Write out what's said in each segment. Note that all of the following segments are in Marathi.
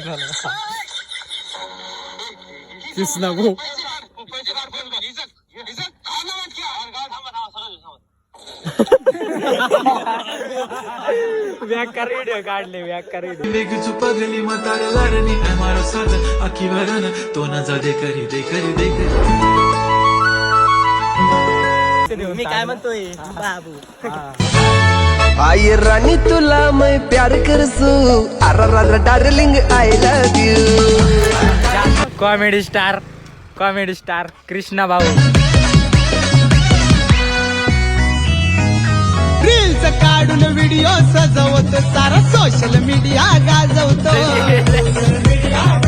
शिकवायला कृष्णा भाऊ व्याकार तो ना दे करी दे करी मी काय म्हणतोय? बाबू. आई राणी तुला मैं प्यार करसू. अर darling I love you comedy star comedy star Krishna भाऊ. रील्स काढून व्हिडिओ सजवत सारा सोशल मीडिया गाजवतो.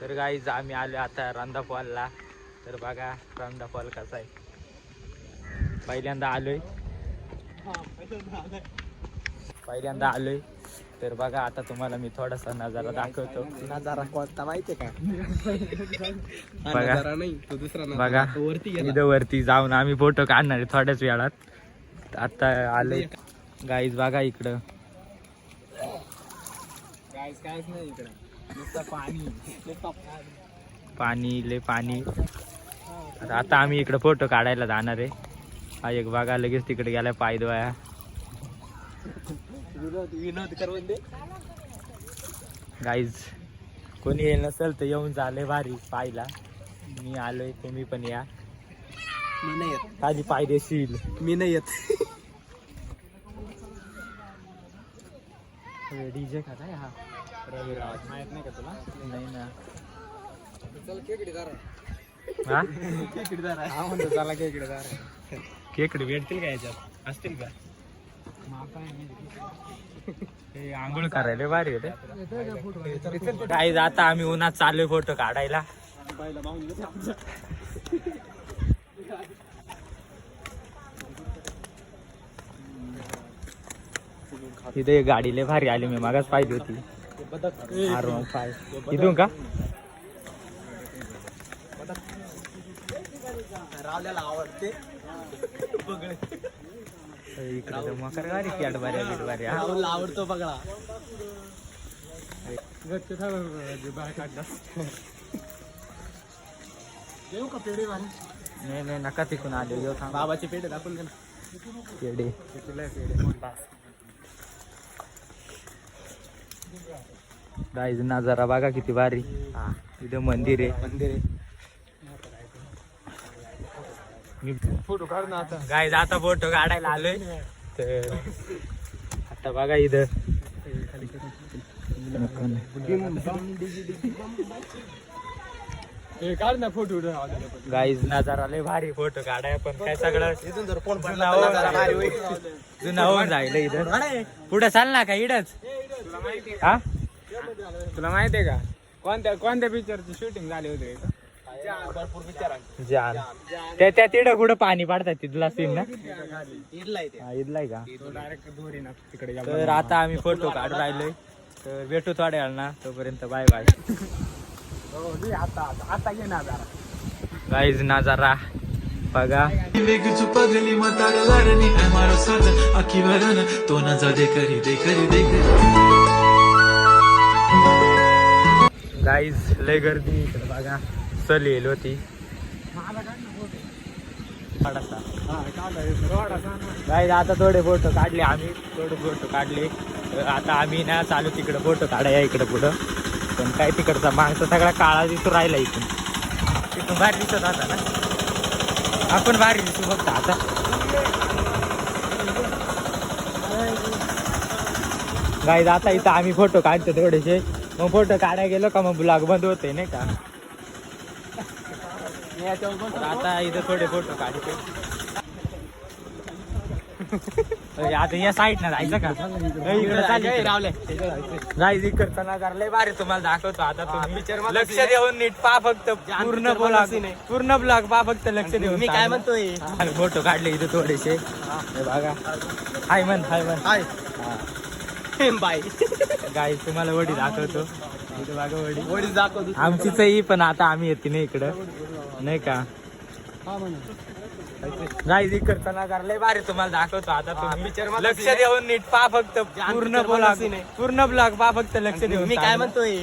तर गाईज आम्ही आलो आता रांदा फॉलला तर बघा रांदा फॉल कसा आहे. पहिल्यांदा आलोय. पहिल्यांदा आलोय. तर बघा आता तुम्हाला मी थोडासा नजारा दाखवतो. नजारा कोणता माहितीये का? बघा. नाही तो दुसरा बघा. वरती वरती जाऊन आम्ही फोटो काढणार आहे थोड्याच वेळात. आता आले गाईज बघा इकडं. काहीच नाही इकडे. पाणी. नुसतं पाणी. आता आम्ही इकडं फोटो काढायला जाणार आहे. हा एक बघा लगेच तिकडे गेलाय विनोद करवंदे गाईज कोणी येईल नसेल तर येऊन झाले भारी पायला मी आलोय तुम्ही पण या. मी नाही येत. ताजी पाय देशील. मी नाही येत. डीजे का काय हा. रविराज माहीत नाही का तुला नाही ना चल हा? हा म्हणतो चला केकडे भेटतील का याच्यात? असतील का? हे आंघोळ करायला भारी होते काही आता आम्ही उन्हात चाललोय फोटो काढायला. इथे एक गाडी लय भारी आली मी मागाच पाहिजे होती. आर वन फाय इथून का? रावल्याला आवडते. इकडे तर मकर गाडी कॅट बऱ्या बीट बऱ्या राहुलला आवडतो बघा. देऊ का पेढे वाणी नाही नाही नका तिकून आले येऊ थांबा. बाबाचे पेढे दाखवून दे ना. पेढे. गाईज नजारा बघा किती भारी. इथं मंदिर आहे. मंदिर आहे. फोटो काढ ना आता. गाईज आता फोटो काढायला आलोय. तर आता बघा इथं. काढ ना फोटो गाईज नजारा लय भारी फोटो काढाय पण काय सगळं जुना होऊन जाईल. इथं. पुढे चाल ना का इडच? हा तुला माहितीये का? कोणत्या कोणत्या पिक्चरची शूटिंग झाली होती? जान. त्या त्या तिड कुठं पाणी पाडतात तिथला सीन ना? हा, इथलाय का? डायरेक्ट ना तिकडे. तर आता आम्ही फोटो काढून राहिलोय. तर भेटू थोड्या वेळ ना तोपर्यंत बाय बाय हो, दे आता आता आता घे ना जरा. गाईज नजारा. बघा. पगली मतार लरनी है मारो साथ आखी वरन तो न जा दे करी दे करी दे करी गाईज लय गर्दी इकडे बघा. चल येईल होती गाईज आता थोडे फोटो काढले आम्ही. थोडे फोटो काढले. तर आता आम्ही ना चालू तिकडे फोटो काढाया इकडे पुढं. पण काय तिकडचा माणसं सगळा काळा दिसून राहिला इथून. तिथून बाहेर दिसत आता ना. आपण बाहेर दिसू फक्त आता. गाईज आता इथं आम्ही फोटो काढतो थोडेसे. मग फोटो काढायला गेलो का मग ब्लॉग बंद होते नाही का? आता इथं थोडे फोटो काढतो. आता या साईड ना जायचं का? जायच इकडचा नजारा लय भारी तुम्हाला दाखवतो. आता तुम्ही लक्ष देऊन नीट पा फक्त. पूर्ण ब्लॉग पूर्ण ब्लॉग पा फक्त लक्ष देऊन मी काय म्हणतोय? फोटो काढले इथे थोडेसे. बघा. हाय म्हण हाय म्हण. हाय. बाय गाय तुम्हाला वडी दाखवतो. इथे बघा वडी. वडी दाखवतो. आमचीच ही पण आता आम्ही येते नाही इकडं. नाही का? गाईज इकडचा नजारा लय भारी तुम्हाला दाखवतो आता तुम्ही. लक्ष देऊन नीट पा फक्त पूर्ण ब्लॉग पूर्ण ब्लॉग पा फक्त लक्ष देऊन मी काय म्हणतोय?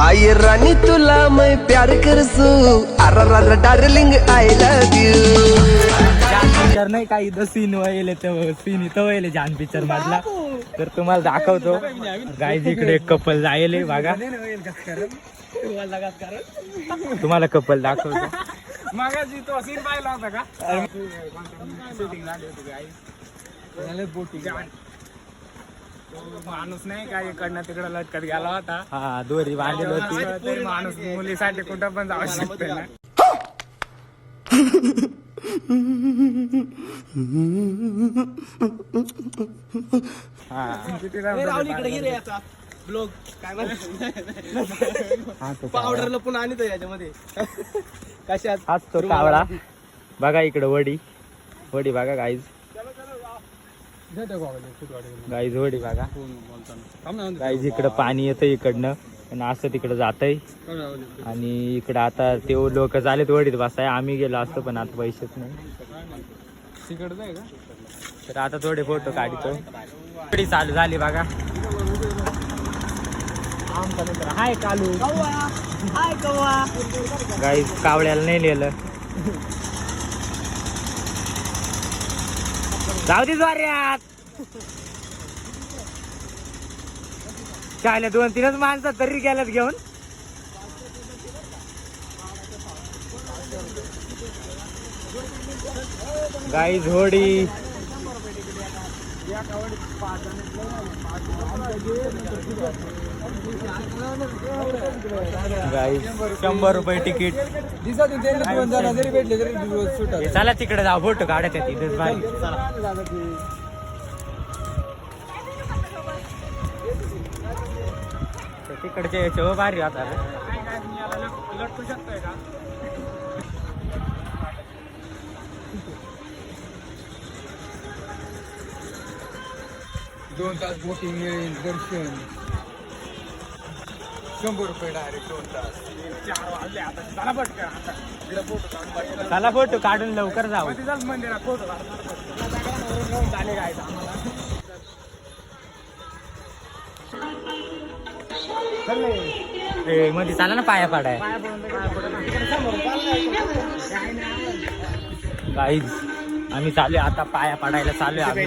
आई राणी तुला मैं प्यार करसू. अरे darling I love you. Picture नाही काही इथं सीन वहिले सीन इथं वहिले जान पिक्चर मधला. तर तुम्हाला दाखवतो. गाईज इकडे कपल जायले बघा. तुम्हाला कपल दाखवतो. मागाशी तो सीन पाहिला होता का? शूटिंग झाली होती गाई. बोटिंग माणूस नाही का इकडनं तिकडं लटकत गेला होता? हा दोरी बांधलेली होती. तरी माणूस मुलीसाठी कुठं पण जाऊ शकतो ना. हा. किती जण हा तो पावडर लपून आणतो याच्यामध्ये. हाच तो कावळा. बघा इकडं वडी. वडी बघा गाईज गाईज वडी बघा. गाईज इकडं पाणी येतं इकडनं. पण असं तिकडं जातंय. आणि इकडं आता ते लोक झालेत वडीत बसाय. आम्ही गेलो असतो पण आता पैसेच नाही. तिकडचं आहे का? तर आता थोडे फोटो काढतो. चालू झाली बघा. हाय कालू. गाईज कावळ्याला नाही लिहिलं जाऊ दे द्वाऱ्यात चायला दोन तीनच माणसं तरी गेल्यात घेऊन. होडी. गाईज शंभर रुपये तिकीट हे चला तिकडे जाऊ फोटो काढत आहे तिथेच भारी तिकडचे याच्यावर भारी आता लटकू शकतो दोन तास बोटिंग मिळेल दर्शन. शंभर रुपये डायरेक्ट दोन तास. चार वाजले आता. चला फोटो काढून लवकर जाऊ. मंदिरात फोटो काढून झाले काय आम्हाला ए मध्ये चाला ना पाया पाडाय. गाईज आम्ही चालू आहे आता पाया पाडायला चालू आहे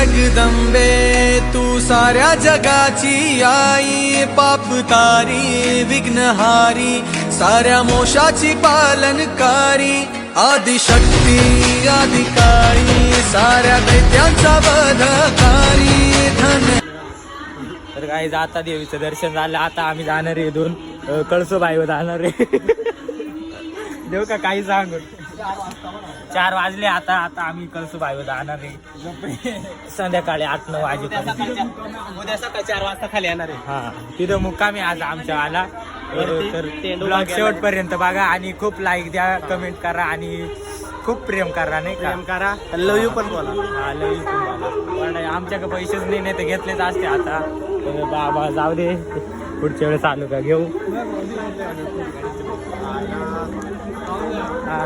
जगदंबे तू साऱ्या जगाची आई पाप तारी विघ्नहारी साऱ्या मोशाची पालनकारी आदिशक्ती अधिकारी साऱ्या दैत्यांचा बधकारी धन तर काही आता देवीचं दर्शन झालं. आता आम्ही जाणार आहे दोन अं, कळसोबाईवर जाणार आहे. देऊ का काही सांगून? चार वाजले आता आता आम्ही कळसोबाईवर जाणार आहे. संध्याकाळी आठ नऊ वाजेपर्यंत उद्या सकाळी चार वाजता खाली येणार आहे. हा तिथं मुक्कामी आज आमच्या आला. तर ब्लॉग शेवटपर्यंत बघा आणि खूप लाईक द्या कमेंट करा आणि खूप प्रेम करा नाही प्रेम करा. लव यू पण बोला. हा, लई तुम्हाला. पण आमच्याकडे पैसेच नाही नाही तर घेतलेच असते आता. बाबा जाऊ दे. पुढच्या वेळेस आलो का? घेऊ? हा.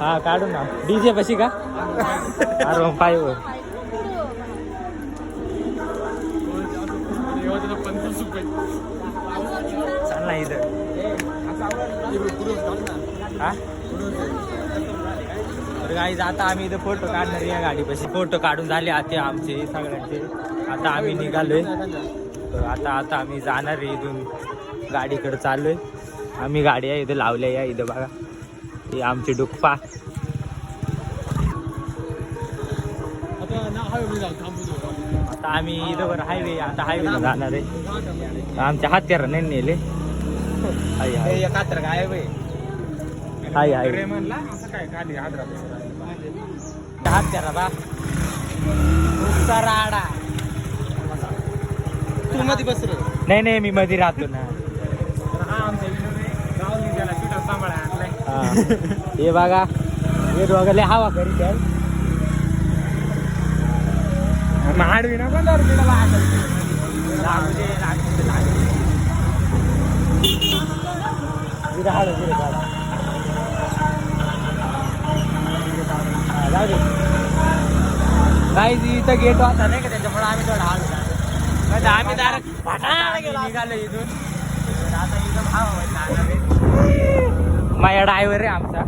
हा काढू ना. डीजे पशी का? अरे पाय चाल ना इथं. हा? तर गाईज आता आम्ही इथं फोटो काढणार या गाडीपाशी. फोटो काढून झाले आता आमचे सगळ्यांचे. आता आम्ही निघालोय. तर आता आता आम्ही जाणार आहे इथून. गाडीकडे चाललोय. आम्ही गाड्या इथं लावल्या या इथं बघा. हे आमचे डुक्पा आता आम्ही इथं वर हायवे आता हायवे जाणार आहे. आमच्या हत्यार नाही नेले. हाय हाय. काय बाई हाय हाय म्हणला असं काय खाली आदरा हत्यारा बा नुसता राडा तू मध्ये बस रे नाही नाही मी मध्ये राहतो ना. हा. बघा हे दोघाले हवा करीत आहे महाड विना पण हाड, हाड. काही इथं गेट होता नाही का? त्याच्यामुळे आम्ही थोडा हाल. झाला. आम्ही डायरेक्ट निघालो इथून. तर आता इथं भाव माझ्या ड्रायव्हर आहे आमचा.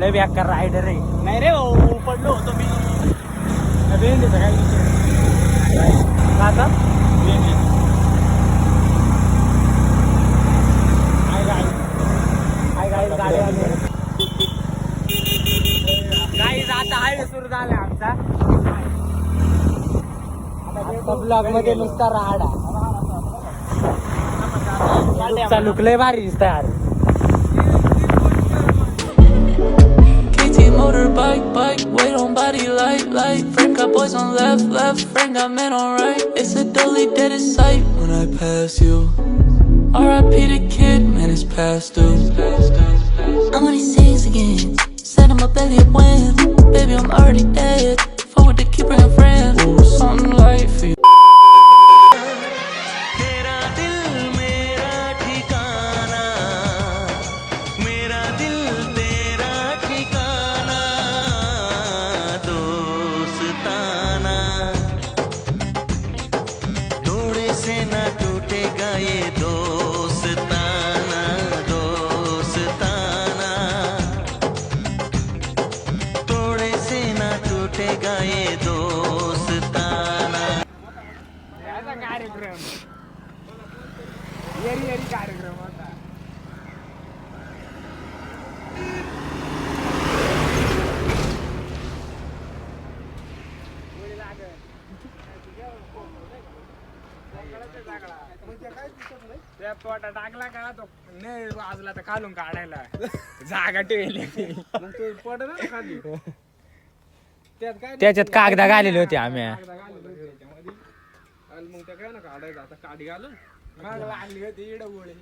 लय बेकार रायडर आहे. नाही रे भाऊ पडलो होतो मी. भेंडीचा काय विषय? आता? भेंडी. ब्लॉग मध्ये नुसता राहाडा लुक लय भारी दिसत यार KT motorbike, bike, weight on body light, light. Frank got boys on left, left. Frank got men on right. It's a dully dead in sight when I pass you. R.I.P. the kid, man, it's past due. I'm on these six again. Set him up belly up when. Baby, I'm already dead. Forward to keep bringing friends. Ooh, something light कार्यक्रम. येरी येरी कार्यक्रम होता. त्या पोटा टाकला का तो? नाही वाजला तर खालून काढायला. जागा ठेवली. मग तो पड ना खाली. त्यात काय त्याच्यात कागदा घालेले होते आम्ही. कागदा घालून. आणि मग त्या काय ना काढायचं आता काडी घालून माग लागली होती इड गोळे.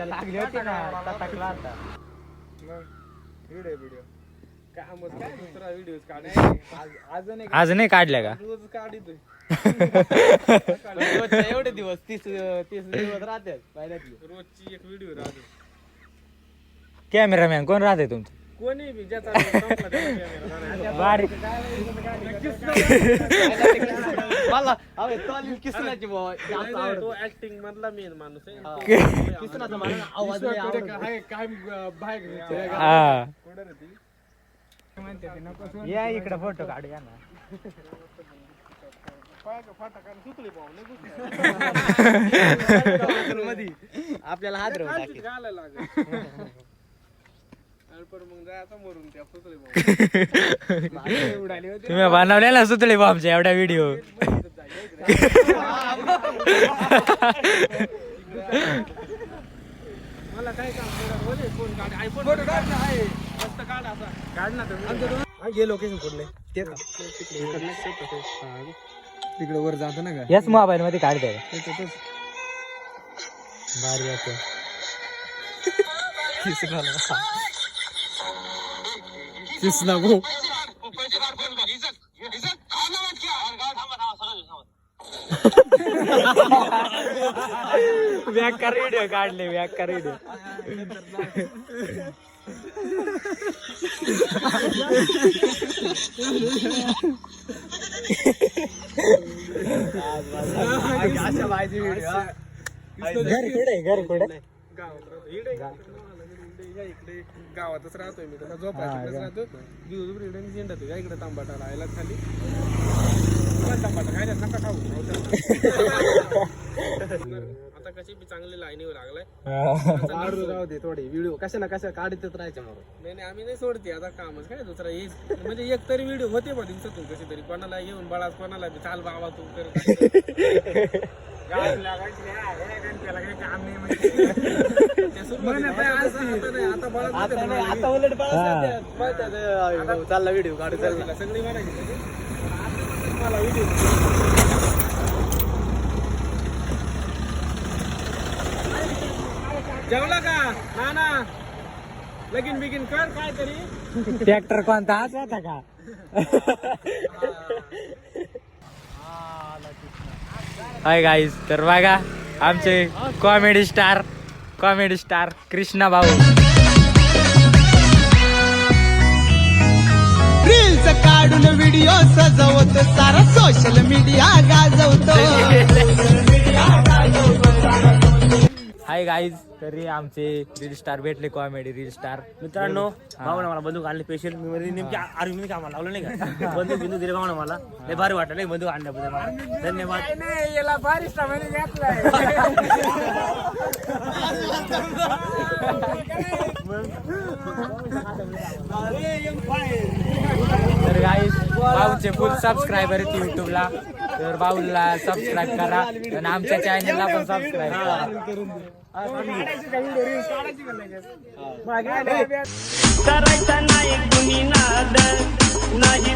लागले होते ना टाकला होता मग व्हिडिओ व्हिडिओ काय मग काय दुसरा व्हिडिओ काढायचे. आज आज नाही आज नाही काढल्या का? रोज काढितोय. एवढे दिवस तीस तीस दिवस राहतात पहिल्यातले. रोजची एक व्हिडिओ राहते. कॅमेरामॅन कोण राहते तुमचं? कोणी बी ज्याचा संपला त्याचा camera राहणार. बारीक. मला अबे तो आली किसनाची बुवा. जास्त आवडतो. तो ऍक्टिंग मधला मेन माणूस आहे. किसनाचा मला आवाज हा. या इकडे फोटो काढूया ना. आपल्याला हात राहू टाकेल. घालायला लागेल आणि पण मग जायचं मरून त्या सुतळे भाऊ उडाली होती तुम्ही बनवलेला सुतळे बॉम्बच्या एवढा व्हिडिओ मला काय काम काढ काढ काढ काढ हे लोकेशन कुठले? ते तिकडे वर जातो ना का? याच मोबाईल मध्ये काढते भारी असं किसना गो व्याकार व्हिडिओ काढले व्याकार व्हिडिओ घर कुठे घर कुठे इकडे गावातच राहतोय मी त्याला झोपायचं राहतो दिवसभर इकडे झेंडत का इकडे तांबाटा राहायला खाली? तांबाटा खायला नका खाऊ. आता कशी बी चांगली लाईनीवर लागलाय. काढू राहू दे थोडे व्हिडिओ कशा ना कशा काढतच राहायचे मग नाही नाही आम्ही नाही सोडते आता कामच. काय दुसरा येईल म्हणजे एक तरी व्हिडिओ होते बा दिवसातून कशी तरी. कोणाला येऊन बळा कोणाला बी चाल बाबा तू कर. काय म्हणजे. आता चालला व्हिडिओ काढू चालला. सगळी मला व्हिडिओ जेवला का? ना ना लगीन बिगिन कर काहीतरी. ट्रॅक्टर कोणता? होता का? हाय गाईज तर बघा आमचे comedy star comedy star Krishna भाऊ. रील्स काढून व्हिडिओ सजवतो सारा सोशल मीडिया गाजवतो. हाय गाईज तरी आमचे रील स्टार भेटले कॉमेडी रील स्टार मित्रांनो भावना मला बंदूक आणले स्पेशल मी नेमकी आर्मी मध्ये कामाला लावलं नाही का? बंदूक बिंदू दिले भावना मला. लय भारी वाटलं नाही बंदूक आणल्याबद्दल मला? धन्यवाद. नाही याला बारिस्टा मध्ये घातलाय. तर गाईज भाऊचे फुल सबस्क्रायबर आहेत युट्यूबला तर भाऊला सबस्क्राईब करा. आणि आमच्या चॅनलला पण सबस्क्राईब करा. करायचा नाही कुणी नाद नाही